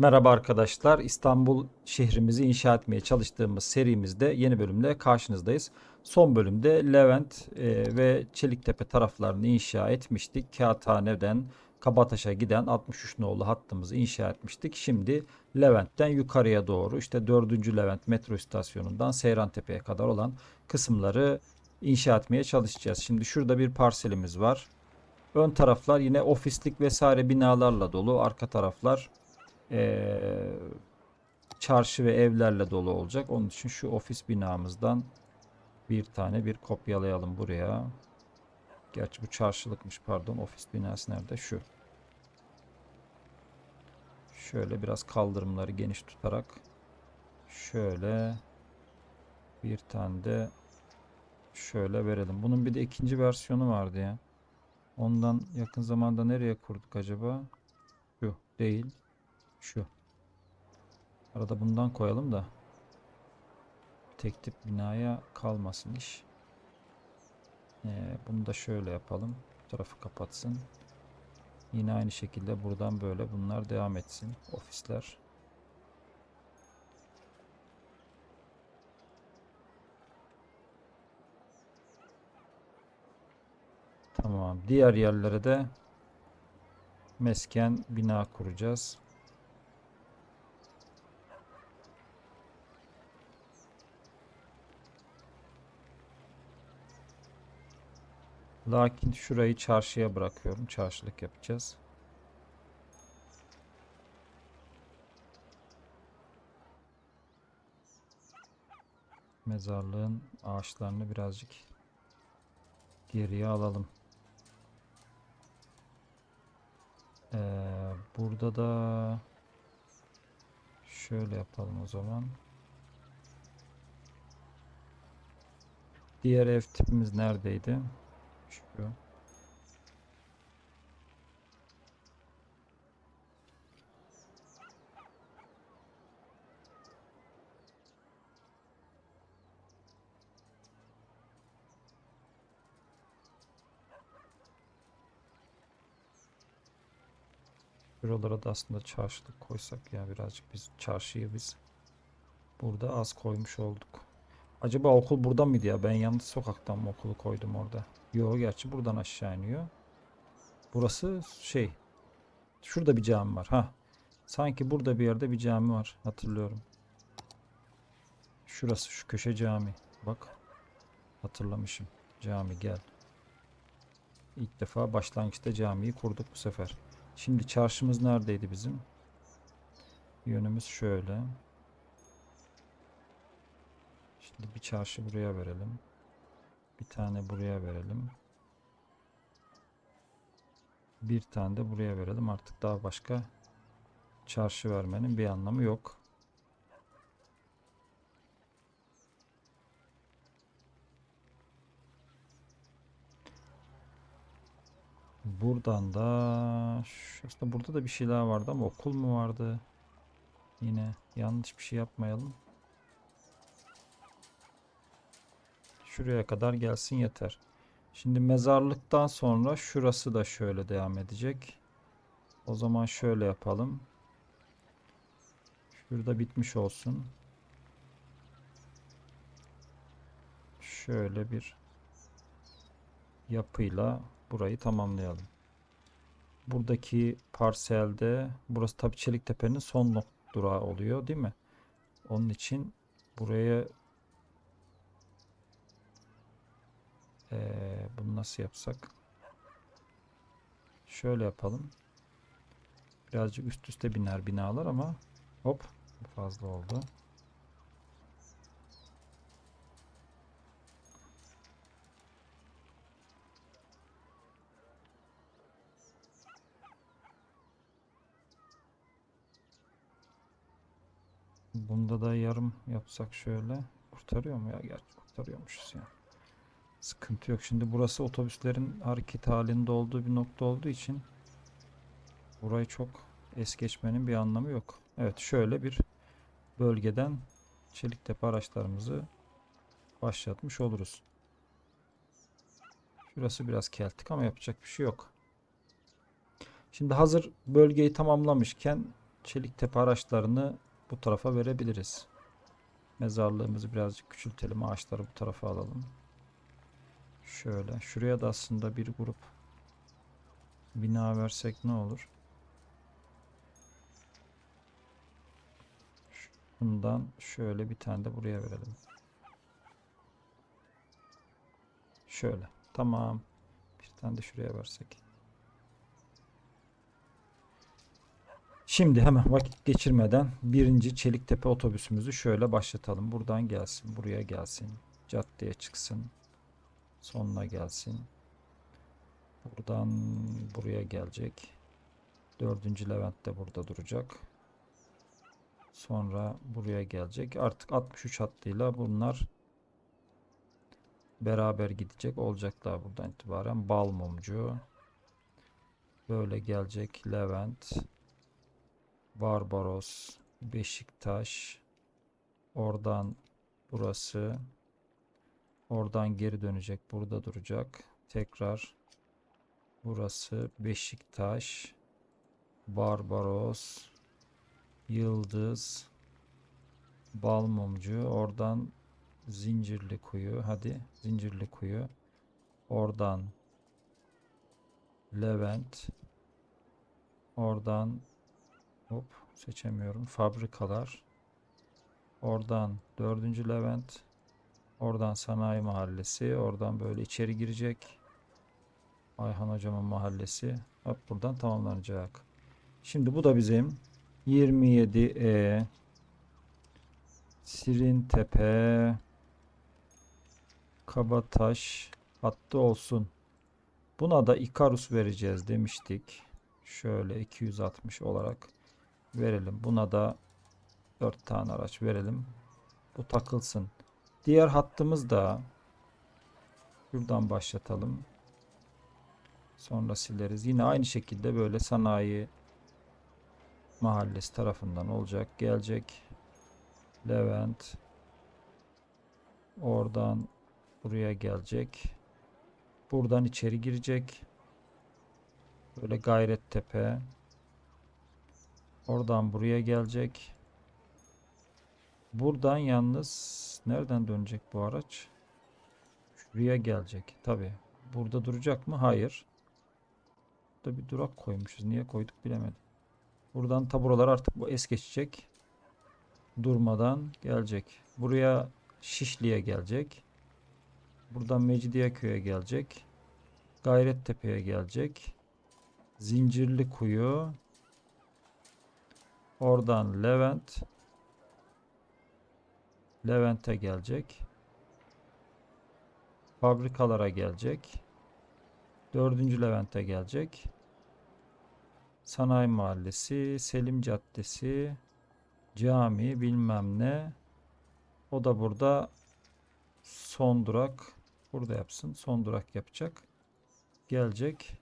Merhaba arkadaşlar. İstanbul şehrimizi inşa etmeye çalıştığımız serimizde yeni bölümle karşınızdayız. Son bölümde Levent e, ve Çeliktepe taraflarını inşa etmiştik. Kağıthane'den Kabataş'a giden 63 nolu hattımızı inşa etmiştik. Şimdi Levent'ten yukarıya doğru işte 4. Levent metro istasyonundan Seyrantepe'ye kadar olan kısımları inşa etmeye çalışacağız. Şimdi şurada bir parselimiz var. Ön taraflar yine ofislik vesaire binalarla dolu. Arka taraflar eee, çarşı ve evlerle dolu olacak. Onun için şu ofis binamızdan bir tane bir kopyalayalım buraya. Gerçi bu çarşılıkmış pardon. Ofis binası nerede? Şu. Şöyle biraz kaldırımları geniş tutarak şöyle bir tane de şöyle verelim. Bunun bir de ikinci versiyonu vardı ya. Ondan yakın zamanda nereye kurduk acaba? Şu değil. Şu. Arada bundan koyalım da tek tip binaya kalmasın iş. Ee, bunu da şöyle yapalım. Tarafı kapatsın. Yine aynı şekilde buradan böyle bunlar devam etsin. Ofisler. Tamam. Diğer yerlere de mesken bina kuracağız. Lakin şurayı çarşıya bırakıyorum. Çarşılık yapacağız. Mezarlığın ağaçlarını birazcık geriye alalım. Ee, burada da şöyle yapalım o zaman. Diğer ev tipimiz neredeydi? Şu. Buralara da aslında çarşılık koysak ya birazcık biz çarşıyı biz burada az koymuş olduk. Acaba okul burada mıydı ya? Ben yanlış sokaktan mı okulu koydum orada? Yo gerçi buradan aşağı iniyor. Burası şey. Şurada bir cami var. Ha. Sanki burada bir yerde bir cami var. Hatırlıyorum. Şurası şu köşe cami. Bak. Hatırlamışım. Cami gel. İlk defa başlangıçta camiyi kurduk bu sefer. Şimdi çarşımız neredeydi bizim? Yönümüz şöyle. Şimdi bir çarşı buraya verelim. Bir tane buraya verelim. Bir tane de buraya verelim. Artık daha başka çarşı vermenin bir anlamı yok. Buradan da aslında burada da bir şeyler vardı ama okul mu vardı? Yine yanlış bir şey yapmayalım. Şuraya kadar gelsin yeter. Şimdi mezarlıktan sonra şurası da şöyle devam edecek. O zaman şöyle yapalım. Şurada bitmiş olsun. Şöyle bir yapıyla burayı tamamlayalım. Buradaki parselde burası tabii Çeliktepe'nin son durağı oluyor değil mi? Onun için buraya Ee, bunu nasıl yapsak? Şöyle yapalım. Birazcık üst üste biner binalar ama hop fazla oldu. Bunda da yarım yapsak şöyle. Kurtarıyor mu ya? Gerçi kurtarıyormuşuz ya. Sıkıntı yok. Şimdi burası otobüslerin hareket halinde olduğu bir nokta olduğu için burayı çok es geçmenin bir anlamı yok. Evet şöyle bir bölgeden Çeliktepe araçlarımızı başlatmış oluruz. Şurası biraz keltik ama yapacak bir şey yok. Şimdi hazır bölgeyi tamamlamışken Çeliktepe araçlarını bu tarafa verebiliriz. Mezarlığımızı birazcık küçültelim. Ağaçları bu tarafa alalım. Şöyle. Şuraya da aslında bir grup bina versek ne olur? Bundan şöyle bir tane de buraya verelim. Şöyle. Tamam. Bir tane de şuraya versek. Şimdi hemen vakit geçirmeden birinci Çeliktepe otobüsümüzü şöyle başlatalım. Buradan gelsin, buraya gelsin. Caddeye çıksın. Sonuna gelsin. Buradan buraya gelecek. Dördüncü Levent de burada duracak. Sonra buraya gelecek. Artık 63 hattıyla bunlar beraber gidecek olacaklar buradan itibaren. Balmumcu. Böyle gelecek Levent. Barbaros. Beşiktaş. Oradan burası. Oradan geri dönecek. Burada duracak. Tekrar burası Beşiktaş. Barbaros. Yıldız. Balmumcu. Oradan Zincirli Kuyu. Hadi Zincirli Kuyu. Oradan Levent. Oradan hop seçemiyorum. Fabrikalar. Oradan 4. Levent. Oradan Sanayi Mahallesi. Oradan böyle içeri girecek. Ayhan Hocam'ın mahallesi. Hop buradan tamamlanacak. Şimdi bu da bizim 27E Sirintepe Kabataş hattı olsun. Buna da Ikarus vereceğiz demiştik. Şöyle 260 olarak verelim. Buna da 4 tane araç verelim. Bu takılsın. Diğer hattımız da şuradan başlatalım. Sonra sileriz. Yine aynı şekilde böyle sanayi mahallesi tarafından olacak. Gelecek. Levent. Oradan buraya gelecek. Buradan içeri girecek. Böyle Gayrettepe. Oradan buraya gelecek. Buradan yalnız nereden dönecek bu araç? Şuraya gelecek. Tabi. Burada duracak mı? Hayır. Burada bir durak koymuşuz. Niye koyduk bilemedim. Buradan taburalar artık bu es geçecek. Durmadan gelecek. Buraya Şişli'ye gelecek. Buradan Mecidiyeköy'e gelecek. Gayrettepe'ye gelecek. Zincirli Kuyu. Oradan Levent. Levent'e gelecek. Fabrikalara gelecek. Dördüncü Levent'e gelecek. Sanayi Mahallesi, Selim Caddesi, cami bilmem ne. O da burada son durak burada yapsın. Son durak yapacak. Gelecek.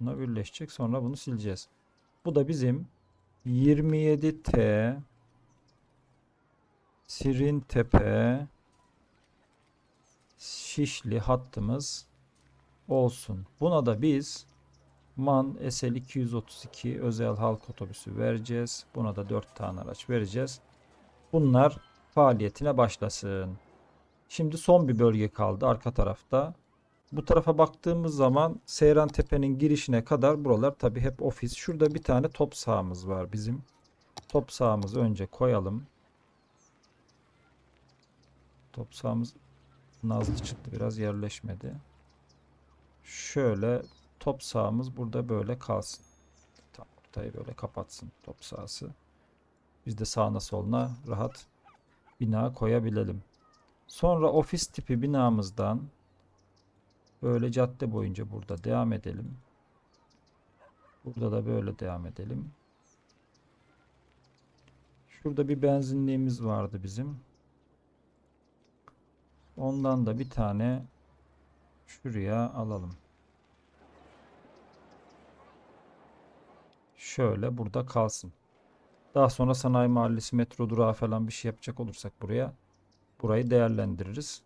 Buna birleşecek. Sonra bunu sileceğiz. Bu da bizim 27T Sirintepe Şişli hattımız olsun. Buna da biz MAN SL 232 özel halk otobüsü vereceğiz. Buna da 4 tane araç vereceğiz. Bunlar faaliyetine başlasın. Şimdi son bir bölge kaldı arka tarafta. Bu tarafa baktığımız zaman Seyran Tepe'nin girişine kadar buralar tabi hep ofis. Şurada bir tane top sahamız var bizim. Top sahamızı önce koyalım. Top sahamız nazlı çıktı biraz yerleşmedi. Şöyle top sahamız burada böyle kalsın. Tam ortayı böyle kapatsın top sahası. Biz de sağına soluna rahat bina koyabilelim. Sonra ofis tipi binamızdan böyle cadde boyunca burada devam edelim. Burada da böyle devam edelim. Şurada bir benzinliğimiz vardı bizim. Ondan da bir tane şuraya alalım. Şöyle burada kalsın. Daha sonra sanayi mahallesi metro durağı falan bir şey yapacak olursak buraya burayı değerlendiririz.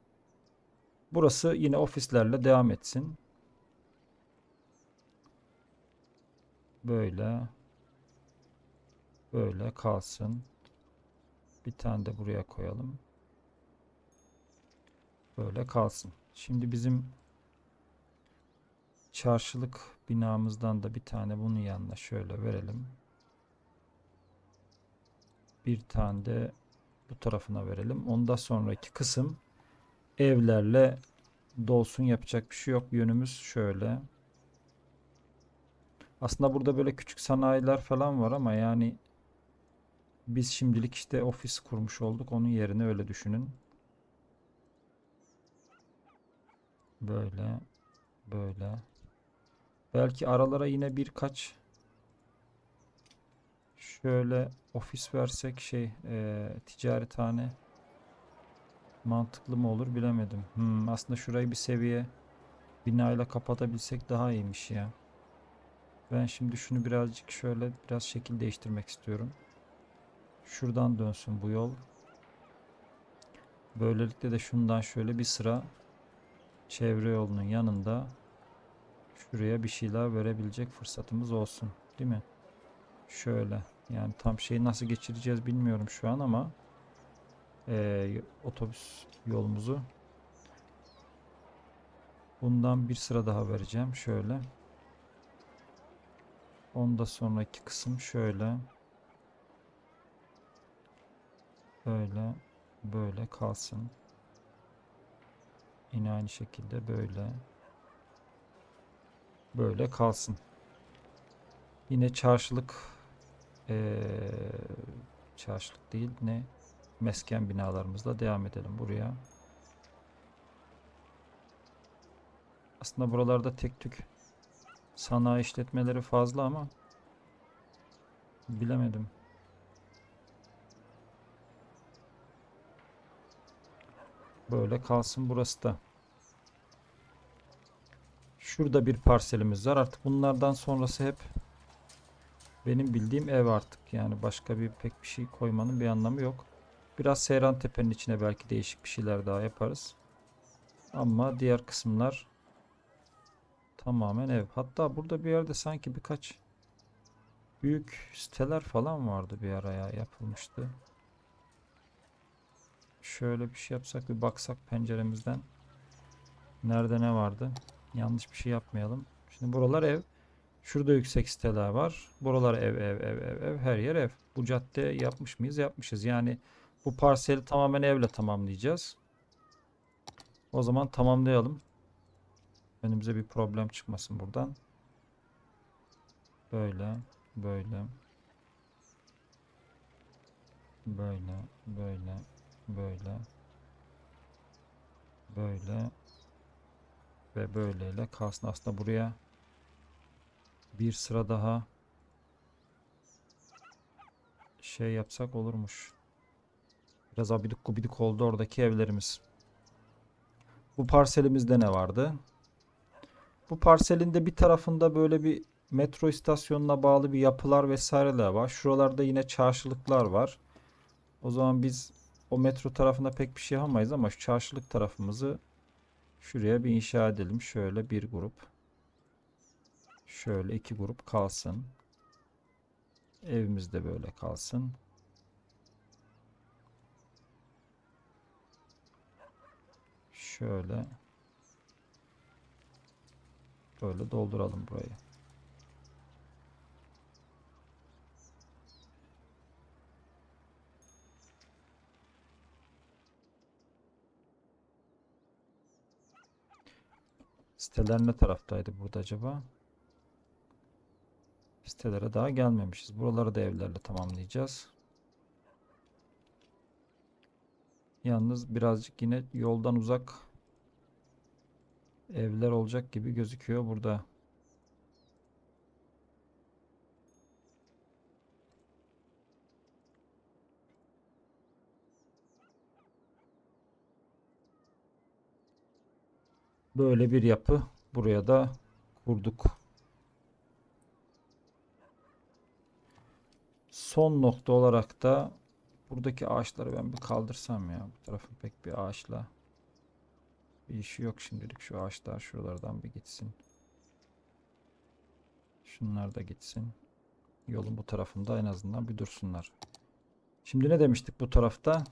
Burası yine ofislerle devam etsin. Böyle. Böyle kalsın. Bir tane de buraya koyalım. Böyle kalsın. Şimdi bizim çarşılık binamızdan da bir tane bunun yanına şöyle verelim. Bir tane de bu tarafına verelim. Ondan sonraki kısım evlerle dolsun yapacak bir şey yok. Yönümüz şöyle. Aslında burada böyle küçük sanayiler falan var ama yani biz şimdilik işte ofis kurmuş olduk. Onun yerine öyle düşünün. Böyle, böyle. Belki aralara yine birkaç şöyle ofis versek şey eee ticarethane mantıklı mı olur bilemedim. Hmm, aslında şurayı bir seviye binayla kapatabilsek daha iyiymiş ya. Ben şimdi şunu birazcık şöyle biraz şekil değiştirmek istiyorum. Şuradan dönsün bu yol. Böylelikle de şundan şöyle bir sıra çevre yolunun yanında şuraya bir şeyler verebilecek fırsatımız olsun. Değil mi? Şöyle. Yani tam şeyi nasıl geçireceğiz bilmiyorum şu an ama eee, otobüs yolumuzu bundan bir sıra daha vereceğim. Şöyle. Onda sonraki kısım şöyle. Böyle. Böyle kalsın. Yine aynı şekilde böyle. Böyle kalsın. Yine çarşılık eee, çarşılık değil ne mesken binalarımızla devam edelim buraya. Aslında buralarda tek tük sanayi işletmeleri fazla ama bilemedim. Böyle kalsın burası da. Şurada bir parselimiz var. Artık bunlardan sonrası hep benim bildiğim ev artık. Yani başka bir pek bir şey koymanın bir anlamı yok. Biraz Seyran Tepe'nin içine belki değişik bir şeyler daha yaparız. Ama diğer kısımlar tamamen ev. Hatta burada bir yerde sanki birkaç büyük siteler falan vardı bir araya yapılmıştı. Şöyle bir şey yapsak bir baksak penceremizden. Nerede ne vardı? Yanlış bir şey yapmayalım. Şimdi buralar ev. Şurada yüksek siteler var. Buralar ev ev ev ev ev. Her yer ev. Bu cadde yapmış mıyız? Yapmışız. Yani bu parseli tamamen evle tamamlayacağız. O zaman tamamlayalım. Önümüze bir problem çıkmasın buradan. Böyle, böyle. Böyle, böyle, böyle. Böyle. Ve böyleyle kalsın. Aslında buraya bir sıra daha şey yapsak olurmuş. Biraz abidik gubidik oldu oradaki evlerimiz. Bu parselimizde ne vardı? Bu parselin de bir tarafında böyle bir metro istasyonuna bağlı bir yapılar vesaireler var. Şuralarda yine çarşılıklar var. O zaman biz o metro tarafında pek bir şey yapamayız ama şu çarşılık tarafımızı şuraya bir inşa edelim. Şöyle bir grup. Şöyle iki grup kalsın. Evimiz de böyle kalsın. Şöyle böyle dolduralım burayı. Siteler ne taraftaydı burada acaba? Sitelere daha gelmemişiz. Buraları da evlerle tamamlayacağız. Yalnız birazcık yine yoldan uzak evler olacak gibi gözüküyor burada. Böyle bir yapı buraya da kurduk. Son nokta olarak da buradaki ağaçları ben bir kaldırsam ya. Bu tarafın pek bir ağaçla bir işi yok şimdilik. Şu ağaçlar şuralardan bir gitsin. Şunlar da gitsin. Yolun bu tarafında en azından bir dursunlar. Şimdi ne demiştik bu tarafta?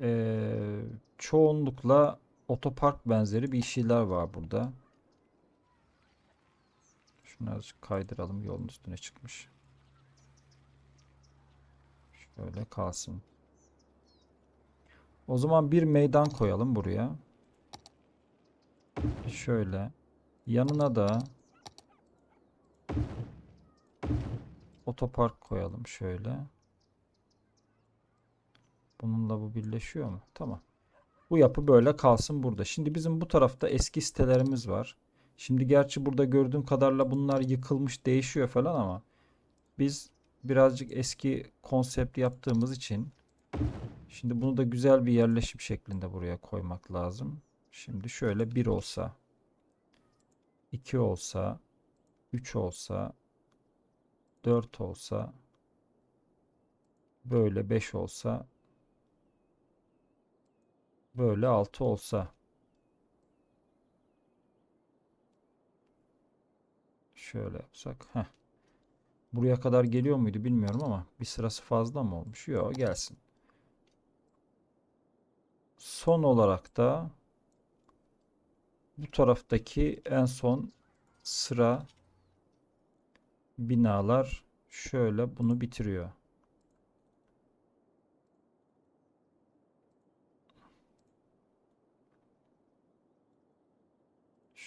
Ee, çoğunlukla otopark benzeri bir şeyler var burada. Şunu azıcık kaydıralım. Yolun üstüne çıkmış. Şöyle kalsın. O zaman bir meydan koyalım buraya. Şöyle. Yanına da otopark koyalım şöyle. Bununla bu birleşiyor mu? Tamam. Bu yapı böyle kalsın burada. Şimdi bizim bu tarafta eski sitelerimiz var. Şimdi gerçi burada gördüğüm kadarıyla bunlar yıkılmış, değişiyor falan ama biz birazcık eski konsept yaptığımız için şimdi bunu da güzel bir yerleşim şeklinde buraya koymak lazım. Şimdi şöyle 1 olsa 2 olsa 3 olsa 4 olsa böyle 5 olsa böyle 6 olsa şöyle yapsak heh. Buraya kadar geliyor muydu bilmiyorum ama bir sırası fazla mı olmuş? Yok gelsin. Son olarak da bu taraftaki en son sıra binalar şöyle bunu bitiriyor.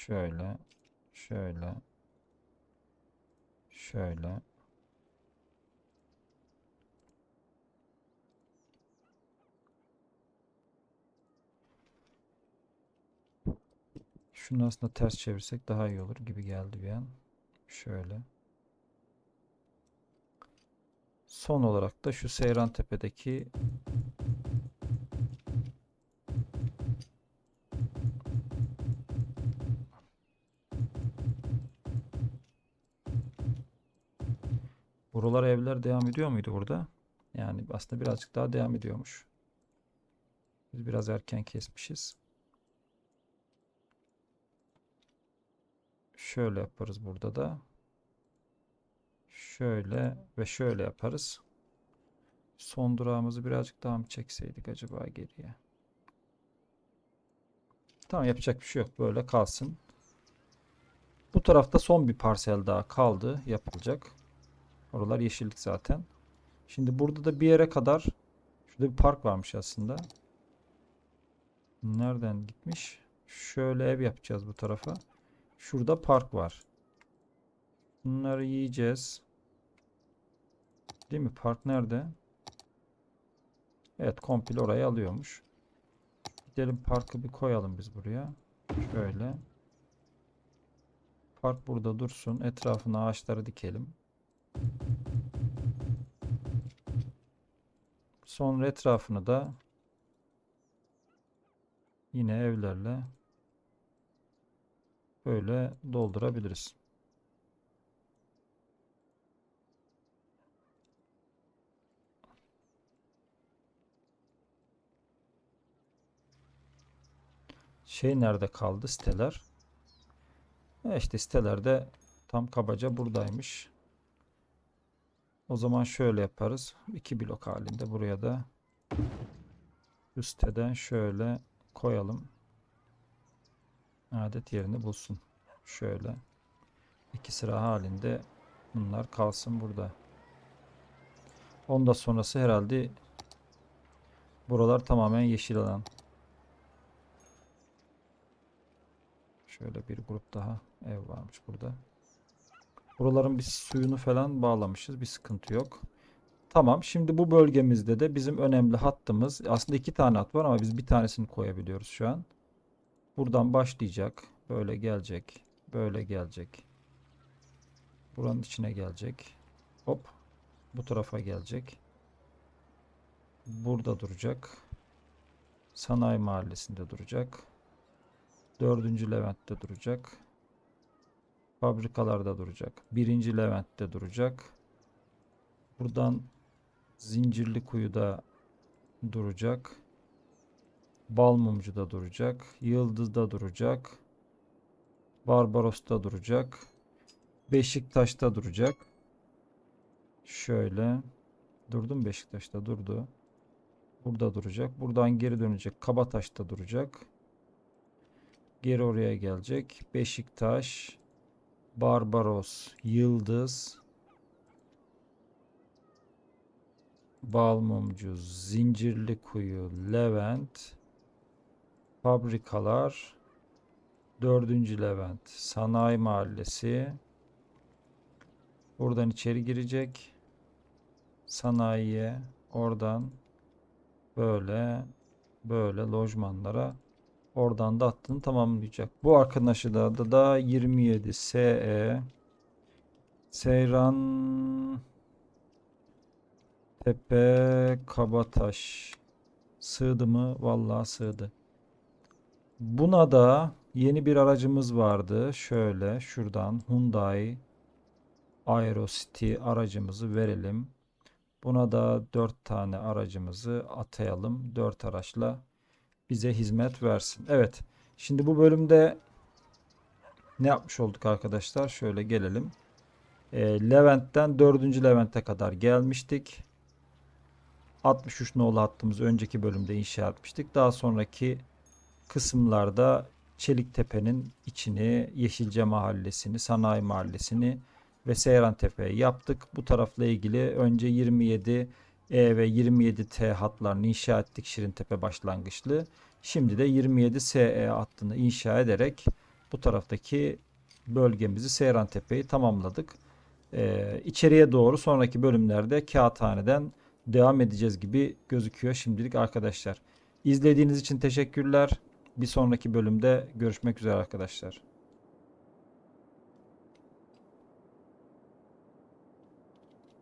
Şöyle, şöyle, şöyle. Şunu aslında ters çevirsek daha iyi olur gibi geldi bir an. Şöyle. Son olarak da şu Seyran Tepe'deki Buralar evler devam ediyor muydu burada? Yani aslında birazcık daha devam ediyormuş. Biz biraz erken kesmişiz. Şöyle yaparız burada da. Şöyle ve şöyle yaparız. Son durağımızı birazcık daha mı çekseydik acaba geriye? Tamam yapacak bir şey yok. Böyle kalsın. Bu tarafta son bir parsel daha kaldı. Yapılacak. Oralar yeşillik zaten. Şimdi burada da bir yere kadar şurada bir park varmış aslında. Nereden gitmiş? Şöyle ev yapacağız bu tarafa. Şurada park var. Bunları yiyeceğiz. Değil mi? Park nerede? Evet komple orayı alıyormuş. Gidelim parkı bir koyalım biz buraya. Şöyle. Park burada dursun. Etrafına ağaçları dikelim. Sonra etrafını da yine evlerle böyle doldurabiliriz. Şey nerede kaldı siteler? E işte sitelerde tam kabaca buradaymış. O zaman şöyle yaparız. İki blok halinde buraya da şu siteden şöyle koyalım. Adet yerini bulsun. Şöyle iki sıra halinde bunlar kalsın burada. Onda sonrası herhalde buralar tamamen yeşil alan. Şöyle bir grup daha ev varmış burada. Buraların biz suyunu falan bağlamışız. Bir sıkıntı yok. Tamam. Şimdi bu bölgemizde de bizim önemli hattımız aslında iki tane hat var ama biz bir tanesini koyabiliyoruz şu an. Buradan başlayacak. Böyle gelecek. Böyle gelecek. Buranın içine gelecek. Hop. Bu tarafa gelecek. Burada duracak. Sanayi mahallesinde duracak. Dördüncü Levent'te duracak. Fabrikalarda duracak. Birinci Levent'te duracak. Buradan Zincirli Kuyu'da duracak. Balmumcu'da duracak. Yıldız'da duracak. Barbaros'ta duracak. Beşiktaş'ta duracak. Şöyle. Durdu mu Beşiktaş'ta? Durdu. Burada duracak. Buradan geri dönecek. Kabataş'ta duracak. Geri oraya gelecek. Beşiktaş, Barbaros, Yıldız, Balmumcu, Zincirlikuyu, Levent, Fabrikalar, 4. Levent, Sanayi Mahallesi. Buradan içeri girecek. Sanayiye, oradan böyle böyle lojmanlara oradan da hattını tamamlayacak. Bu arkadaşı da da, da 27 SE Seyran Tepe Kabataş sığdı mı? Vallahi sığdı. Buna da yeni bir aracımız vardı. Şöyle şuradan Hyundai Aerocity aracımızı verelim. Buna da 4 tane aracımızı atayalım. 4 araçla bize hizmet versin. Evet. Şimdi bu bölümde ne yapmış olduk arkadaşlar? Şöyle gelelim. Ee, Levent'ten 4. Levent'e kadar gelmiştik. 63 nolu hattımızı önceki bölümde inşa etmiştik. Daha sonraki kısımlarda Çeliktepe'nin içini, Yeşilce Mahallesi'ni, Sanayi Mahallesi'ni ve Seyrantepe'yi yaptık. Bu tarafla ilgili önce 27 E ve 27 T hatlarını inşa ettik Şirintepe başlangıçlı. Şimdi de 27 SE hattını inşa ederek bu taraftaki bölgemizi Seyrantepe'yi tamamladık. Ee, içeriye doğru sonraki bölümlerde Kağıthane'den devam edeceğiz gibi gözüküyor şimdilik arkadaşlar. İzlediğiniz için teşekkürler. Bir sonraki bölümde görüşmek üzere arkadaşlar.